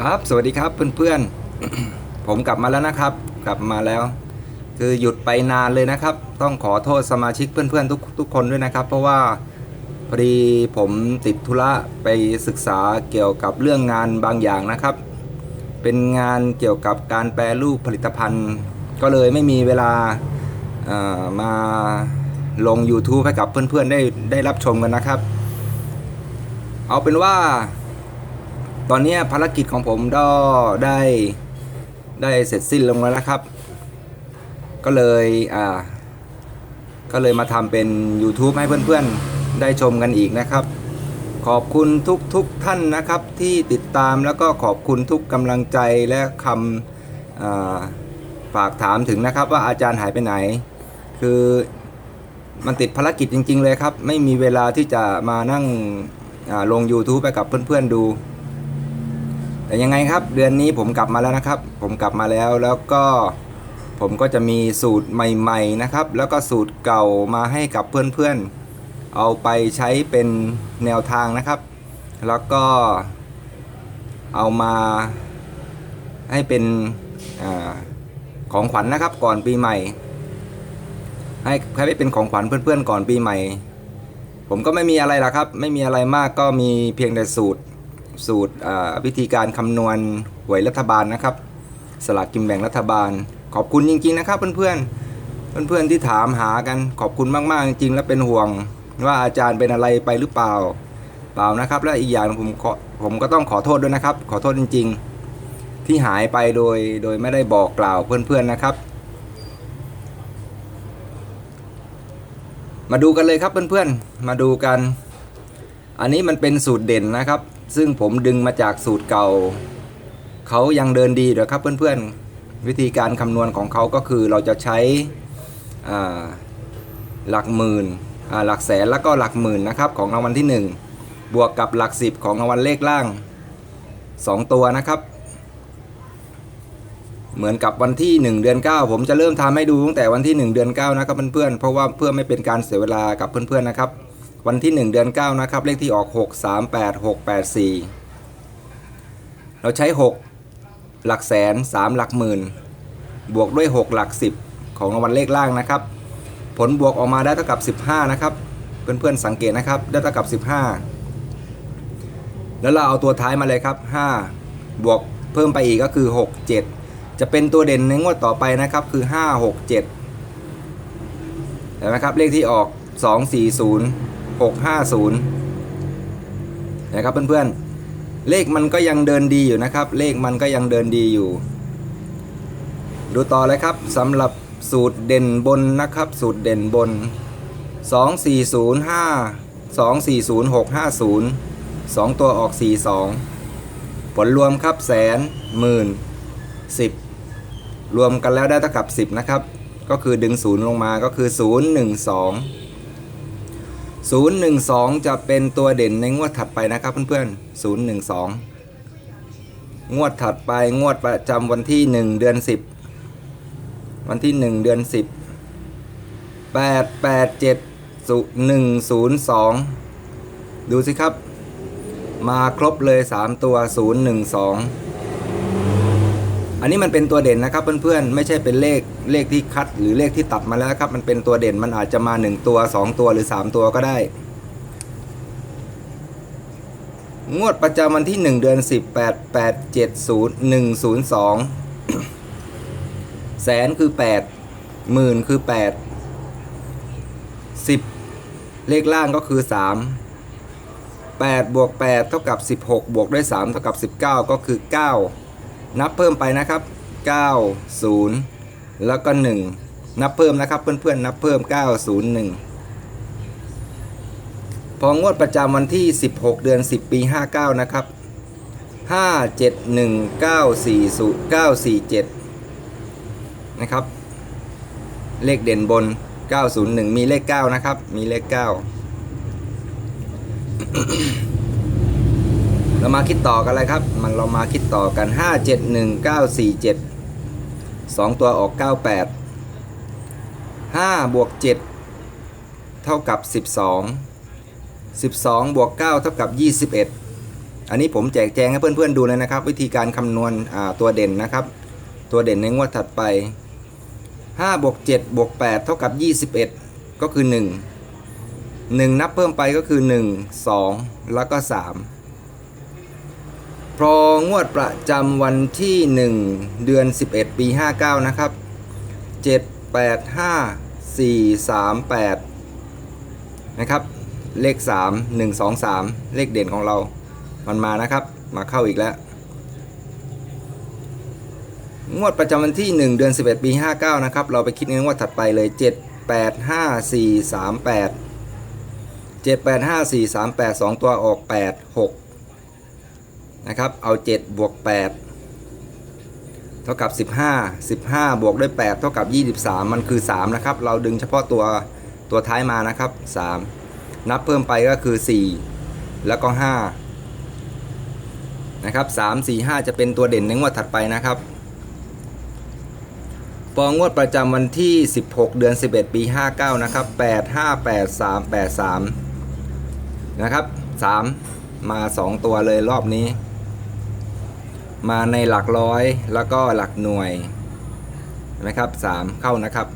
ครับ สวัสดีครับเพื่อนๆ ผมกลับมาแล้วนะครับ กลับมาแล้ว คือหยุดไปนานเลยนะครับ ต้องขอโทษสมาชิกเพื่อนๆทุกทุกคนด้วยนะครับ เพราะว่าพอดีผมติดธุระไปศึกษาเกี่ยวกับเรื่องงานบางอย่างนะครับ เป็นงานเกี่ยวกับการแปรรูปผลิตภัณฑ์ ก็เลยไม่มีเวลาเอ่อมาลง YouTube ให้กับเพื่อนๆได้ได้รับชมกันนะครับ เอาเป็นว่า ตอนนี้ภารกิจของผมก็ได้ได้เสร็จสิ้นลงแล้วนะครับ ก็เลยอ่าก็เลยมาทำเป็น YouTube ให้เพื่อนๆ ได้ชมกันอีกนะครับ ขอบคุณทุกทุกท่านนะครับที่ติดตามแล้วก็ขอบคุณทุกกำลังใจและคำาฝากถามถึงนะครับว่าอาจารย์หายไปไหน คือมันติดภารกิจจริง ๆ เลยครับ ไม่มีเวลาที่จะมานั่งลง YouTube ไปกับเพื่อนๆดู แต่ยังไงครับเดือนนี้ผมกลับมาแล้วนะครับ ผมกลับมาแล้วแล้วก็ผมก็จะมีสูตรใหม่ ๆนะครับ แล้วก็สูตรเก่ามาให้กับเพื่อนๆ เอาไปใช้เป็นแนวทางนะครับ แล้วก็เอามาให้เป็นอของขวัญนะครับ ก่อนปีใหม่ ให้ให้เป็นของขวัญเพื่อนๆ ก่อนปีใหม่ ผมก็ไม่มีอะไรละครับ ไม่มีอะไรมากก็มีเพียงแต่สูตร สูตรวิธีการคำนวณหวยรัฐบาลนะครับ สลากกินแบ่งรัฐบาล ขอบคุณจริง ๆ นะครับ เพื่อนๆเพื่อนๆที่ถามหากันขอบคุณมากๆจริงๆและเป็นห่วง ว่าอาจารย์เป็นอะไรไปหรือเปล่า เปล่านะครับ และอีกอย่างผมผมก็ต้องขอโทษด้วยนะครับ ขอโทษจริง ๆ ที่หายไปโดยโดยไม่ได้บอกกล่าวเพื่อนๆนะครับ มาดูกันเลยครับเพื่อนๆมาดูกันอันนี้มันเป็นสูตรเด่นนะครับ ซึ่งผมดึงมาจากสูตรเก่า เขายังเดินดีเดี๋ยวครับเพื่อนๆ วิธีการคำนวณของเขาก็คือเราจะใช้หลักหมื่นหลักแสนแล้วก็หลักหมื่นนะครับของรางวัลที่ 1 บวกกับหลักสิบของรางวัลเลขล่าง 2 ตัวนะครับ เหมือนกับวันที่ 1 เดือน 9 ผมจะเริ่มทำให้ดูตั้งแต่วันที่ 1 เดือน 9 นะครับเพื่อนๆเพราะว่าเพื่อไม่เป็นการเสียเวลากับเพื่อนๆนะครับ วันที่ 1 เดือน 9 นะครับ เลขที่ออก 6 3 8 6 8 4 เราใช้ 6 หลักแสน 3 หลักหมื่น บวกด้วย 6 หลัก 10 ของรางวัลเลขล่างนะครับ ผลบวกออกมาได้เท่ากับ 15 นะครับ เพื่อนๆสังเกตนะครับ ได้เท่ากับ 15 แล้วเราเอาตัวท้ายมาเลยครับ 5 บวกเพิ่มไปอีกก็คือ 6 7 จะเป็นตัวเด่นในงวดต่อไปนะครับคือ 5 6 7เห็นไหมครับเลขที่ออก 2 6 5 0 นะครับเพื่อนๆ เลขมันก็ยังเดินดีอยู่นะครับ เลขมันก็ยังเดินดีอยู่ ดูต่อเลยครับสำหรับสูตรเด่นบนนะครับ สูตรเด่นบน 2 4 0 5 2 4 0 6 5 0 2 ตัวออก 4 2 ผลรวมครับแสนหมื่นสิบรวมกันแล้วได้เท่ากับ 10 นะครับ ก็คือดึงศูนย์ลงมาก็คือ 0 1 2 0 1 2 จะเป็นตัวเด่นในงวดถัดไปนะครับเพื่อนๆ 0 1 2 งวดถัดไปงวดประจำวันที่ 1 เดือน 10 วันที่ 1 เดือน 10 8 8 7 1 0 2 ดูสิครับ มาครบเลย 3 ตัว 0 1 2 อันนี้มันเป็นตัวเด่นนะครับเพื่อนๆไม่ใช่เป็นเลขเลขที่คัด หรือเลขที่ตัดมาแล้วครับ มันเป็นตัวเด่นมันอาจจะมา 1 ตัว 2 ตัวหรือ 3 ตัวก็ได้ งวดประจำวันที่ 1 เดือน 10 8 8 7 0 1 0 2 แสนคือ 8 หมื่นคือ 8 10 เลขล่างก็คือ 3 8บวก8เท่ากับ 16 บวกด้วย 3 เท่ากับ 19 ก็คือ 9 นับเพิ่มไปนะครับ 9 0 แล้วก็ 1 นับเพิ่มนะครับเพื่อนๆนับเพิ่ม 9 0 1 พองวดประจำวันที่ 16 เดือน 10 ปี 59 นะครับ 5 7 1 9 4 0 9 4 7 นะครับ เลขเด่นบน 901 มีเลข 9 นะครับ มีเลข 9 เรามาคิดต่อกันเลยครับ มันเรามาคิดต่อกัน 5 7 1 9 4 7 2 ตัวออก 98 5บวก7เท่ากับ 12 12บวก9เท่ากับ 21 อันนี้ผมแจกแจงให้เพื่อนๆดูเลยนะครับ วิธีการคำนวณตัวเด่นนะครับ ตัวเด่นในงวดถัดไป 5บวก7บวก8เท่ากับ 21 ก็คือ 1 1 นับเพิ่มไปก็คือ 1 2 แล้วก็ 3 พองวดประจำวันที่ 1 เดือน 11 ปี 59 นะครับ 7 8 5 4 3 8 นะครับ เลข 3 1 2 3 เลขเด่นของเรา มันมานะครับ มาเข้าอีกแล้ว งวดประจำวันที่ 1 เดือน 11 ปี 59 นะครับ เราไปคิดในงวดถัดไปเลย 7 8 5 4 3 8 7 8 5 4 3 8 2 ตัวออก 8 6 นะครับ เอา7บวก8เท่ากับ 15 15 บวกด้วย 8 เท่ากับ 23 มันคือ 3 นะครับ เราดึงเฉพาะตัวตัวท้ายมานะครับ 3 นับเพิ่มไปก็คือ 4 แล้วก็ 5 นะครับ 3 4 5 จะเป็นตัวเด่นในงวดถัดไปนะครับปองวดประจำวันที่ 16 เดือน 11 ปี 59 นะครับ 8 5 8 3 8 3 นะครับ 3 มา 2 ตัวเลยรอบนี้ มาในหลักร้อยแล้วก็หลักหน่วยเห็นไหมครับ 3 เข้านะครับ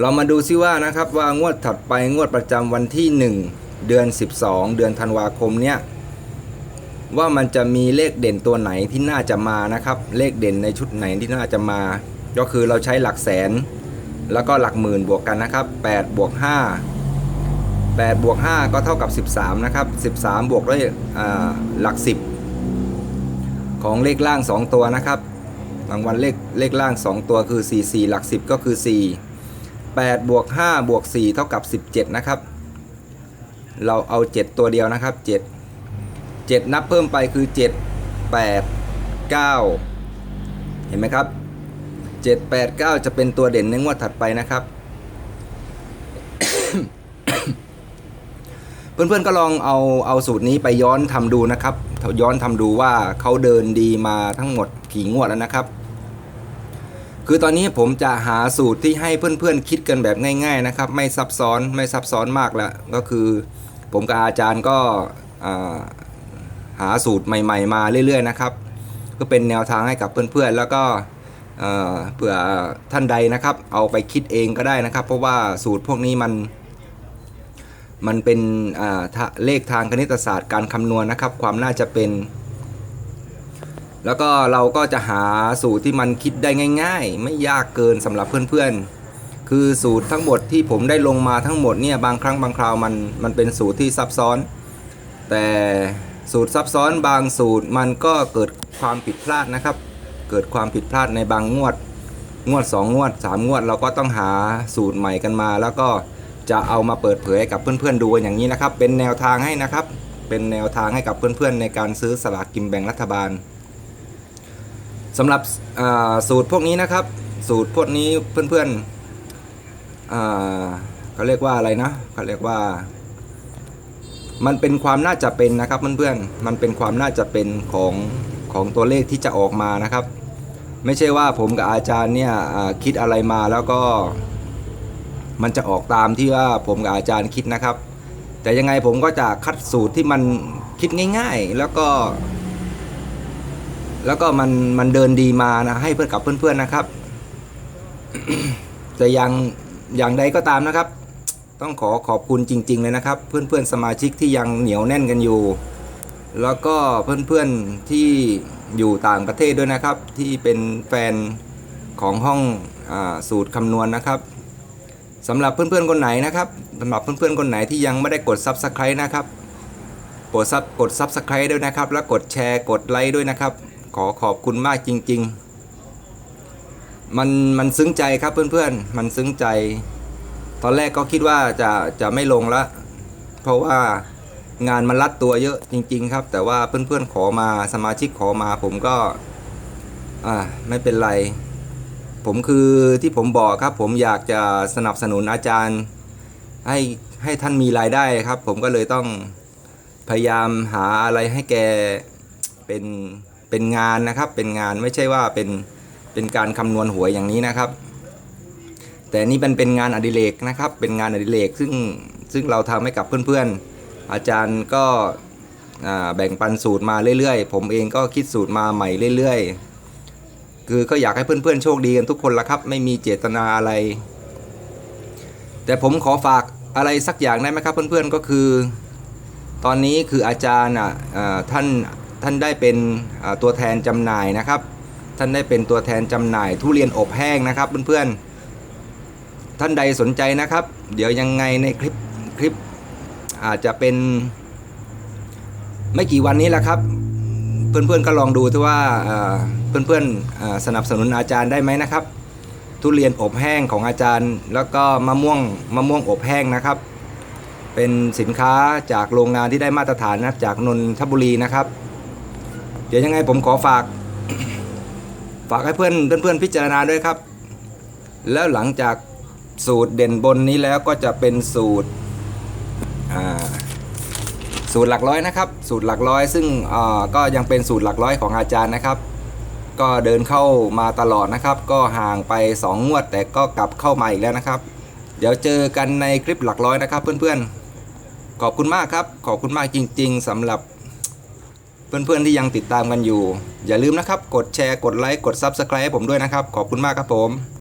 เรามาดูซิว่านะครับว่างวดถัดไปงวดประจำวันที่ 1 เดือน 12 เดือนธันวาคมเนี่ยว่ามันจะมีเลขเด่นตัวไหนที่น่าจะมานะครับ เลขเด่นในชุดไหนที่น่าจะมา ก็คือเราใช้หลักแสน แล้วก็หลักหมื่นบวกกันนะครับ8บวก5 8บวก5ก็เท่ากับ 13 นะครับ 13 บวกด้วยหลัก 10 ของเลขล่าง 2 ตัวนะครับรางวัลเลขเลขล่าง 2 ตัวคือ 4 4 หลัก 10 ก็คือ 4 8 บวก 5 บวก 4 เท่ากับ 17 นะครับ เราเอา 7 ตัวเดียวนะครับ 7 7 นับเพิ่มไปคือ 7 8 9 เห็นไหมครับ 7 8 9 จะเป็นตัวเด่นในงวดถัดไปนะครับ เพื่อนๆก็ลองเอาเอาสูตรนี้ไปย้อนทำดูนะครับ ย้อนทำดูว่าเขาเดินดีมาทั้งหมดกี่งวดแล้วนะครับ คือตอนนี้ผมจะหาสูตรที่ให้เพื่อนๆคิดกันแบบง่าย ๆนะครับ ไม่ซับซ้อนไม่ซับซ้อนมากแล้วก็คือ ผมกับอาจารย์ก็หาสูตรใหม่ ๆ มาเรื่อย ๆ นะครับ ก็เป็นแนวทางให้กับเพื่อนๆแล้วก็เผื่อท่านใดนะครับ เอาไปคิดเองก็ได้นะครับ เพราะว่าสูตรพวกนี้มัน มันเป็นเลขทางคณิตศาสตร์การคำนวณนะครับ ความน่าจะเป็น แล้วก็เราก็จะหาสูตรที่มันคิดได้ง่าย ๆ ไม่ยากเกินสำหรับเพื่อนๆ คือสูตรทั้งหมดที่ผมได้ลงมาทั้งหมดเนี่ยบางครั้งบางคราวมันมันเป็นสูตรที่ซับซ้อน แต่สูตรซับซ้อนบางสูตรมันก็เกิดความผิดพลาดนะครับ เกิดความผิดพลาดในบางงวด งวด 2 งวด 3 งวด เราก็ต้องหาสูตรใหม่กันมา แล้วก็ จะเอามาเปิดเผยกับเพื่อนๆดูกันอย่างนี้นะครับ เป็นแนวทางให้นะครับ เป็นแนวทางให้กับเพื่อนๆ ในการซื้อสลากกินแบ่งรัฐบาลสำหรับสูตรพวกนี้นะครับ สูตรพวกนี้เพื่อนๆเขาเรียกว่าอะไรนะเขาเรียกว่า มันเป็นความน่าจะเป็นนะครับเพื่อนๆมันเป็นความน่าจะเป็นของของตัวเลขที่จะออกมานะครับ ไม่ใช่ว่าผมกับอาจารย์เนี่ยคิดอะไรมาแล้วก็ มันจะออกตามที่ว่าผมกับอาจารย์คิดนะครับ แต่ยังไงผมก็จะคัดสูตรที่มันคิดง่าย ๆ แล้วก็ แล้วก็มันมันเดินดีมานะให้เพื่อนกับเพื่อนๆนะครับ แต่ย่างอย่างใดก็ตามนะครับ ต้องขอขอบคุณจริง ๆ เลยนะครับ เพื่อนๆสมาชิกที่ยังเหนียวแน่นกันอยู่ แล้วก็เพื่อนๆที่อยู่ต่างประเทศด้วยนะครับ ที่เป็นแฟนของห้องอสูตรคำนวณนะครับ สำหรับเพื่อนๆคนไหนนะครับสำหรับเพื่อนๆคนไหนที่ยังไม่ได้กด Subscribe นะครับกดซับกด Subscribe ด้วยนะครับ แล้วกดแชร์กดไลค์ด้วยนะครับ ขอขอบคุณมากจริง ๆ มันมันซึ้งใจครับเพื่อนๆ มันซึ้งใจ ตอนแรกก็คิดว่าจะจะไม่ลงละ เพราะว่างานมันรัดตัวเยอะจริง ๆ ครับ แต่ว่าเพื่อนๆขอมาสมาชิกขอมาผมก็อ่าไม่เป็นไร ผมคือที่ผมบอกครับ ผมอยากจะสนับสนุนอาจารย์ ให้ให้ท่านมีรายได้ครับ ผมก็เลยต้องพยายามหาอะไรให้แกเป็นเป็นงานนะครับ เป็นงานไม่ใช่ว่าเป็นเป็นการคำนวณหวยอย่างนี้นะครับ แต่นี่มันเป็นงานอดิเรกนะครับ เป็นงานอดิเรกซึ่งซึ่งเราทำให้กับเพื่อนๆ อาจารย์ก็แบ่งปันสูตรมาเรื่อยๆ ผมเองก็คิดสูตรมาใหม่เรื่อยๆ คือก็อยากให้เพื่อนๆโชคดีกันทุกคนละครับ ไม่มีเจตนาอะไร แต่ผมขอฝากอะไรสักอย่างได้ไหมครับเพื่อนๆก็คือ ตอนนี้คืออาจารย์อะอ่าท่านท่านได้เป็นตัวแทนจำหน่ายนะครับ ท่านได้เป็นตัวแทนจำหน่าย ทุเรียนอบแห้งนะครับเพื่อนๆท่านใดสนใจนะครับ เดี๋ยวยังไงในคลิปคลิปอาจจะเป็น ไม่กี่วันนี้แหละครับ เพื่อนๆก็ลองดูที่ว่า เพื่อนๆสนับสนุนอาจารย์ได้ไหมนะครับ ทุเรียนอบแห้งของอาจารย์ แล้วก็มะม่วงมะม่วงอบแห้งนะครับ เป็นสินค้าจากโรงงานที่ได้มาตรฐานนะครับจากนนทบุรีนะครับ เดี๋ยวยังไงผมขอฝาก ฝากให้เพื่อนเพื่อนๆพิจารณาด้วยครับ แล้วหลังจากสูตรเด่นบนนี้แล้วก็จะเป็นสูตรสูตรหลักร้อยนะครับ สูตรหลักร้อย ซึ่งก็ยังเป็นสูตรหลักร้อยของอาจารย์นะครับ ก็เดินเข้ามาตลอดนะครับ ก็ห่างไป 2 งวด แต่ก็กลับเข้ามาอีกแล้วนะครับ เดี๋ยวเจอกันในคลิปหลักร้อยนะครับ เพื่อนๆ ขอบคุณมากครับ ขอบคุณมากจริง ๆสำหรับ เพื่อนๆที่ยังติดตามกันอยู่ อย่าลืมนะครับ กดแชร์กดไลค์กด Subscribe ให้ผมด้วยนะครับ ขอบคุณมากครับผม